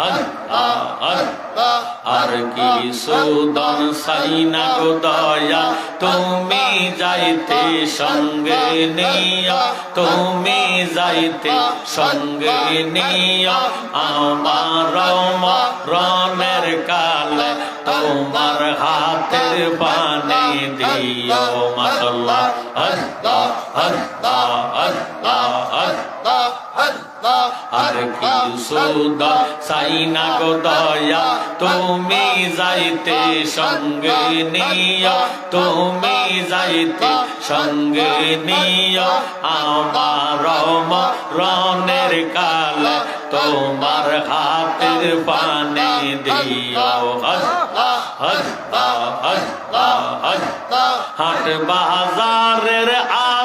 Hadi. কি সুদন সাইনা গো দয়া তুমি যাইতে সঙ্গে নিয়া তুমি যাইতে সঙ্গে নিয়া আমার রনের কালে তোমার হাতের পানি দিও মাসাল্লাহ আল্লাহ আল্লাহ আল্লাহ আল্লাহ আর সুদা সাইনা গো দয়া। তুমি যাইতে সঙ্গে নিয়া, তুমি যাইতে সঙ্গে নিয়া। আমার রনের কালে তোমার হাতের পানে আল্লাহ হাট বাজারের আতর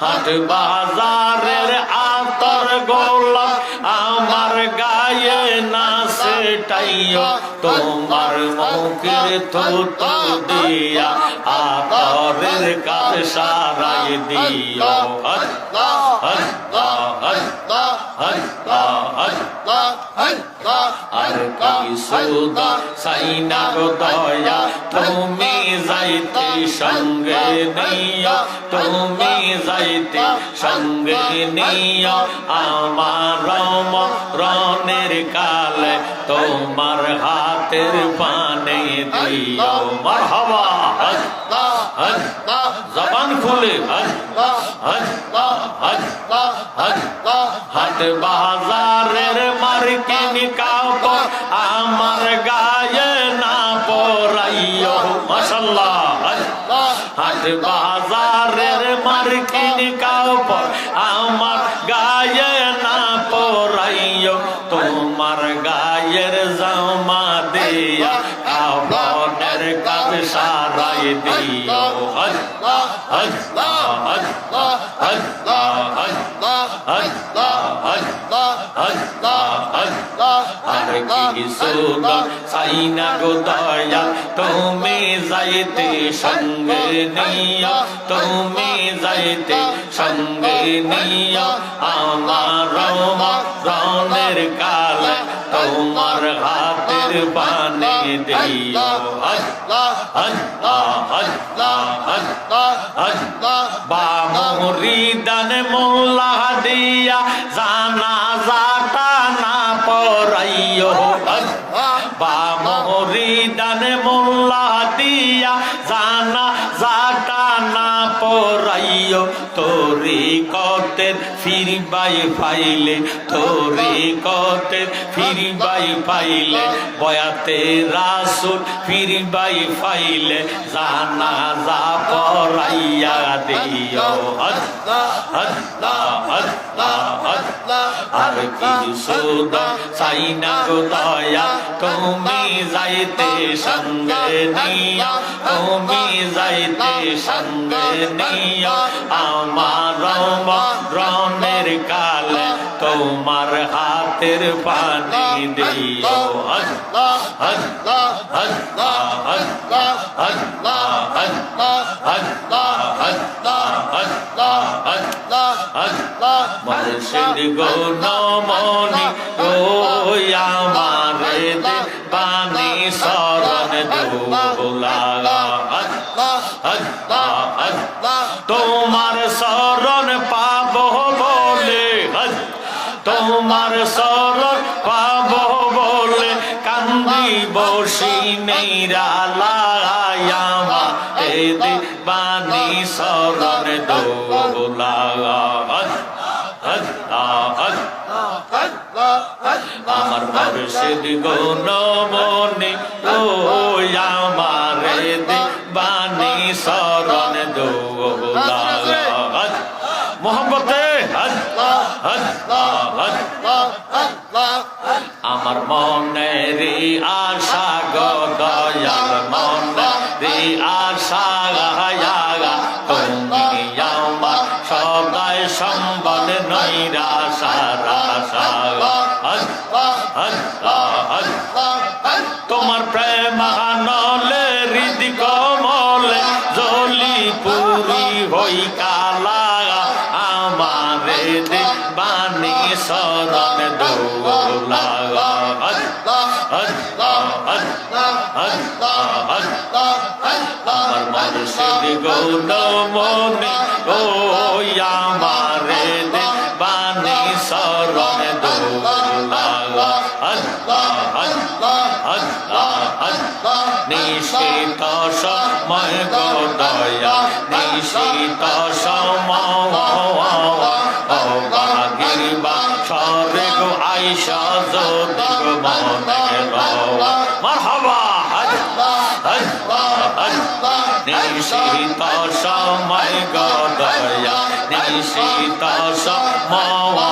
হাট বাজারের আতর গোলাপ আমার গায়ে না টাইও তোমার মুখের থুতু দিয়া আতরের কাজ সারাই দিও। আল্লাহ আল্লাহ আল্লাহ আর কি সুদা সাইনা দয়া তুমি যাইতে সঙ্গে নিয়া তুমি যাইতে সঙ্গে নিয়া আমার রনের কালে তোমার হাতের পানে দিও মারহাবা জবান খুলে আল্লাহ আল্লাহ আল্লাহ আল্লাহ हट बाज़ार रे मर के निकाओ को आमर गाये ना पोरायो मशाल्लाह हट बाज़ार मर के निकाओ को आमर गाये ना पोरायो तुम्हार गाये ज़माने दिया डर कब शाराय दियो তুমি যাইতে সঙ্গে নিয়া তুমি যাইতে সঙ্গে নিয়া আমার রমা রনের কালে তোমার হাতের পানে বামরিদান মোল্লা দিয়া জানা পরাইয়। বা মরি দানে মোল্লা দিয়া জানা জাটা না পরাইয়। তোরি ক কতের ফিরবাই ফাইলে তোরি কতের ফিরবাই ফাইলে বয়াতে রাসুল ফিরবাই ফাইলে জানা যা পরাইয়া দিও আর কি সুদা সাইনা গো দয়া, তুমি যাইতে সঙ্গে নিয়া তুমি যাইতে সঙ্গে নিয়া আমার রনের কালে তোমার হাতের পানি দিও আল্লাহ আল্লাহ আল্লাহ আল্লাহ আল্লাহ আল্লাহ আল্লাহ আল্লাহ আল্লাহ আল্লাহ আল্লাহ তোমার সরল পাব বলে কান্দি বসি নেইরা লায়ামা এ দিবানি সরল দোলা। আমার মানুষের গৌন মনে তোমার প্রেম আনলে হৃদি কমলে জলি পুরি হই কালা। আমারে দেবানি সরণ দৌলা আমার মানুষের গৌরমনে ও নিশিত সময় গদয়া নিশিত সমগিরিবা সরে গো আইসা যদি মনে হজ হজ নিশিত সময় গদয়া নিশিত সমগিরিবা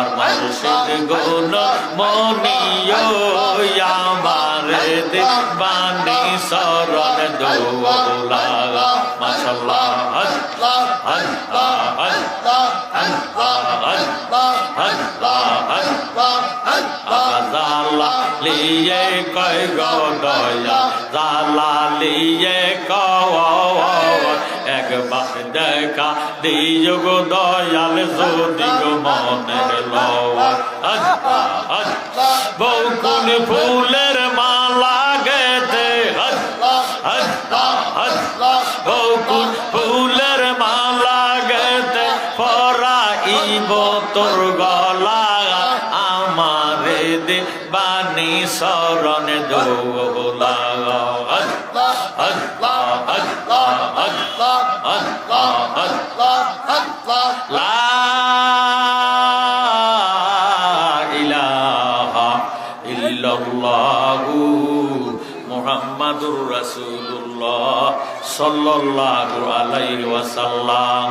আমারে গুণ মনিও আমারে দে বাণী শরণ দৌলা মাশাল্লাহ হজ হজ হজ হজ হজ হজ হজ জালা লিয়ে কয় গো দয়া জালা লিয়ে কও একবার দেখা দিও গো দয়াল, যদি গো আজ বকুল ফুলের মালা গেতে বকুল ফুলের মালা গেতে পরা ইব তোর গলা, আমারে দে বাণী শরণ দৌলা মুহাম্মাদুর সাল্লাহ আলাই ওয়াসাল্লাম